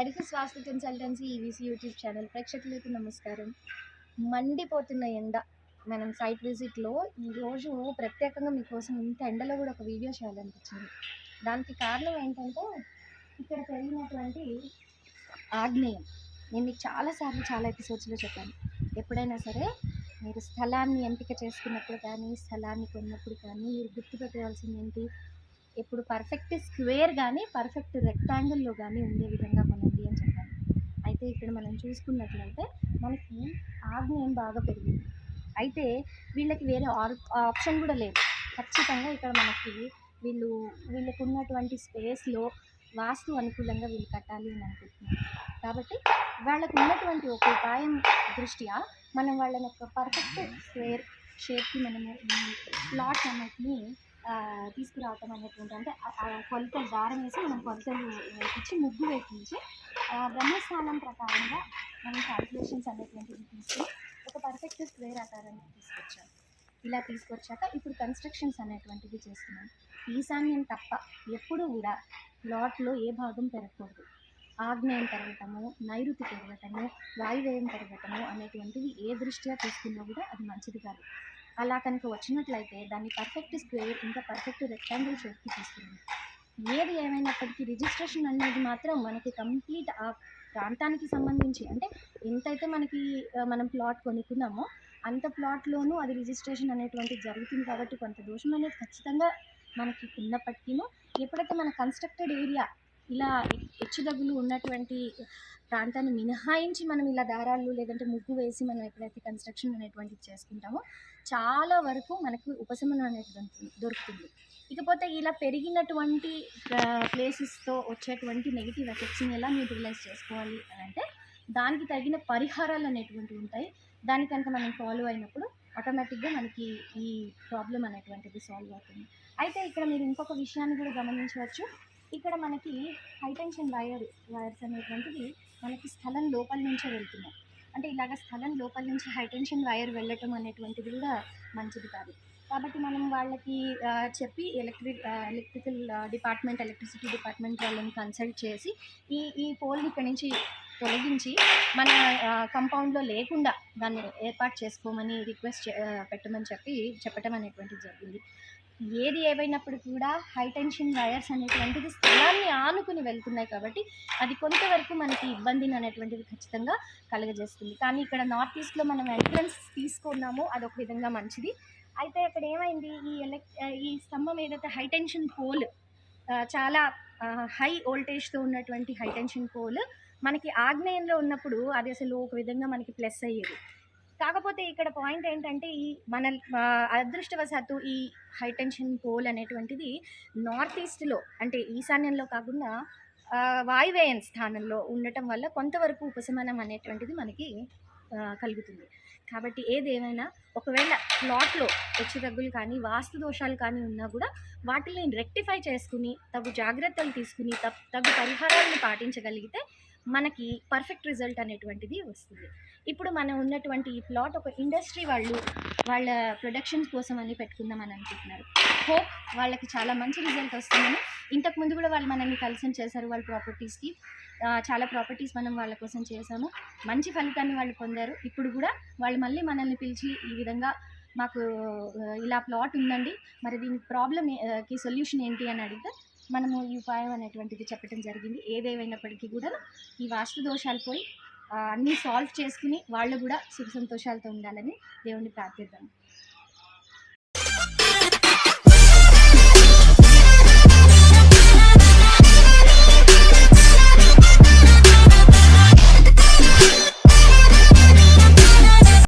Edifice Vastu consultancy EVC YouTube channel ప్రేక్షకులకు నమస్కారం. మండిపోతున్న ఎండ మనం సైట్ విజిట్లో ఈరోజు ప్రత్యేకంగా మీకోసం ఇంత ఎండలో కూడా ఒక వీడియో చేయాలనిపించింది. దానికి కారణం ఏంటంటే ఇక్కడ పెరిగినటువంటి ఆగ్నేయం. నేను మీకు చాలాసార్లు చాలా ఎపిసోడ్స్లో చెప్పాను. ఎప్పుడైనా సరే మీరు స్థలాన్ని ఎంపిక చేసుకున్నప్పుడు కానీ స్థలాన్ని కొన్నప్పుడు కానీ మీరు గుర్తుపెట్టవలసింది ఏంటి? ఇప్పుడు పర్ఫెక్ట్ స్క్వేర్ కానీ పర్ఫెక్ట్ రెక్టాంగిల్లో కానీ ఉండే విధంగా కొనండి అని చెప్పాను అయితే ఇక్కడ మనం చూసుకున్నట్లయితే మనకి ఆగ్నేయం బాగా పెరిగింది. అయితే వీళ్ళకి వేరే ఆర్ ఆప్షన్ కూడా లేదు. ఖచ్చితంగా ఇక్కడ మనకి వీళ్ళు వీళ్ళకు ఉన్నటువంటి స్పేస్లో వాస్తు అనుకూలంగా వీళ్ళు కట్టాలి అని అనుకుంటున్నాను కాబట్టి వాళ్ళకు ఉన్నటువంటి ఒక ఉపాయం దృష్ట్యా మనం వాళ్ళని ఒక పర్ఫెక్ట్ స్క్వేర్ షేప్కి మనము ప్లాట్ అన్నిటిని తీసుకురావటం అనేటువంటి అంటే ఆ- కొలతలు దారం వేసి మనం కొలతలు ఇచ్చి ముగ్గు వేపించి బ్రహ్మస్థానం ప్రకారంగా మనం క్యాల్కులేషన్స్ అనేటువంటివి తీసుకుని ఒక పర్ఫెక్ట్ స్క్వేర్ ఆకారాన్ని తీసుకొచ్చాం. ఇలా తీసుకొచ్చాక ఇప్పుడు కన్స్ట్రక్షన్స్ అనేటువంటివి చేస్తున్నాం. ఈశాన్యం తప్ప ఎప్పుడు కూడా లాట్లో ఏ భాగం పెరగకూడదు. ఆగ్నేయం పెరగటము నైరుతి పెరగటము వాయువ్యం పెరగటము అనేటువంటివి ఏ దృష్ట్యా తీసుకున్నా కూడా అది మంచిది కాదు. అలా కనుక వచ్చినట్లయితే దాన్ని పర్ఫెక్ట్ స్క్వేర్ ఇంకా పర్ఫెక్ట్ రెక్టాంగిల్ షేప్కి తీసుకుంది. ఏది ఏమైనప్పటికీ రిజిస్ట్రేషన్ అనేది మాత్రం మనకి కంప్లీట్ ఆ ప్రాంతానికి సంబంధించి అంటే ఎంతైతే మనకి మనం ప్లాట్ కొనుక్కున్నామో అంత ప్లాట్లోనూ అది రిజిస్ట్రేషన్ అనేటువంటిది జరుగుతుంది కాబట్టి కొంత దోషం అనేది ఖచ్చితంగా మనకి ఉన్నప్పటికీ ఎప్పుడైతే మన కన్స్ట్రక్టెడ్ ఏరియా ఇలా హెచ్చుదగ్గులు ఉన్నటువంటి ప్రాంతాన్ని మినహాయించి మనం ఇలా దారాలు లేదంటే ముగ్గు వేసి మనం ఎప్పుడైతే కన్స్ట్రక్షన్ అనేటువంటిది చేసుకుంటామో చాలా వరకు మనకు ఉపశమనం అనేది దొరుకుతుంది దొరుకుతుంది. ఇకపోతే ఇలా పెరిగినటువంటి ప్లేసెస్తో వచ్చేటువంటి నెగిటివ్ ఎఫెక్ట్స్ని ఎలా న్యూట్రలైజ్ చేసుకోవాలి అని అంటే దానికి తగిన పరిహారాలు అనేటువంటివి ఉంటాయి. దాని కనుక మనం ఫాలో అయినప్పుడు ఆటోమేటిక్గా మనకి ఈ ప్రాబ్లం అనేటువంటిది సాల్వ్ అవుతుంది. అయితే ఇక్కడ మీరు ఇంకొక విషయాన్ని కూడా గమనించవచ్చు. ఇక్కడ మనకి హైటెన్షన్ వైర్ వైర్స్ అనేటువంటివి మనకి స్థలం లోపల నుంచే వెళ్తున్నాయి. అంటే ఇలాగ స్థలం లోపల నుంచి హైటెన్షన్ వైర్ వెళ్ళటం అనేటువంటిది కూడా మంచిది కాదు. కాబట్టి మనం వాళ్ళకి చెప్పి electric electrical department electricity department వాళ్ళని కన్సల్ట్ చేసి ఈ ఈ పోల్ని ఇక్కడ నుంచి తొలగించి మన కంపౌండ్లో లేకుండా దాన్ని ఏర్పాటు చేసుకోమని రిక్వెస్ట్ పెట్టమని చెప్పి చెప్పటం అనేటువంటిది జరిగింది. ఏది ఏవైనప్పుడు కూడా హై టెన్షన్ వైర్స్ అనేటువంటిది స్థలాన్ని ఆనుకుని వెళ్తున్నాయి కాబట్టి అది కొంతవరకు మనకి ఇబ్బందిని అనేటువంటిది ఖచ్చితంగా కలుగజేస్తుంది. కానీ ఇక్కడ నార్త్ ఈస్ట్లో మనం ఎంట్రన్స్ తీసుకున్నామో అదొక విధంగా మంచిది. అయితే అక్కడ ఏమైంది? ఈ ఎలక్ ఈ స్తంభం ఏదైతే హై టెన్షన్ పోల్ చాలా హై వోల్టేజ్తో ఉన్నటువంటి హై టెన్షన్ పోల్ మనకి ఆగ్నేయంలో ఉన్నప్పుడు అది అసలు ఒక విధంగా మనకి ప్లస్ అయ్యేది. కాకపోతే ఇక్కడ పాయింట్ ఏంటంటే ఈ మన అదృష్టవశాత్తు ఈ హైటెన్షన్ పోల్ అనేటువంటిది నార్త్ ఈస్ట్లో అంటే ఈశాన్యంలో కాకుండా వాయువేయన్ స్థానంలో ఉండటం వల్ల కొంతవరకు ఉపశమనం అనేటువంటిది మనకి కలుగుతుంది. కాబట్టి ఏదేమైనా ఒకవేళ ప్లాట్లో హెచ్చుతగ్గులు కానీ వాస్తు దోషాలు కానీ ఉన్నా కూడా వాటిని రెక్టిఫై చేసుకుని తగు జాగ్రత్తలు తీసుకుని తగు పరిహారాలను పాటించగలిగితే మనకి పర్ఫెక్ట్ రిజల్ట్ అనేటువంటిది వస్తుంది. ఇప్పుడు మనం ఉన్నటువంటి ఈ ప్లాట్ ఒక ఇండస్ట్రీ వాళ్ళు వాళ్ళ ప్రొడక్షన్ కోసం అని పెట్టుకుందామని అనుకుంటున్నారు. హోప్ వాళ్ళకి చాలా మంచి రిజల్ట్ వస్తుందని. ఇంతకు ముందు కూడా వాళ్ళు మనల్ని కలిసి చేశారు వాళ్ళ ప్రాపర్టీస్కి చాలా ప్రాపర్టీస్ మనం వాళ్ళ కోసం చేశాము. మంచి ఫలితాన్ని వాళ్ళు పొందారు. ఇప్పుడు కూడా వాళ్ళు మళ్ళీ మనల్ని పిలిచి ఈ విధంగా మాకు ఇలా ప్లాట్ ఉందండి. మరి దీనికి ప్రాబ్లమ్కి సొల్యూషన్ ఏంటి అని అడిగితే మనము ఈ ఉపాయం అనేటువంటిది చెప్పడం జరిగింది. ఏదేమైనప్పటికీ కూడా ఈ వాస్తు దోషాలు పోయి అన్నీ సాల్వ్ చేసుకుని వాళ్ళు కూడా సుఖ సంతోషాలతో ఉండాలని దేవుణ్ణి ప్రార్థిద్దాం.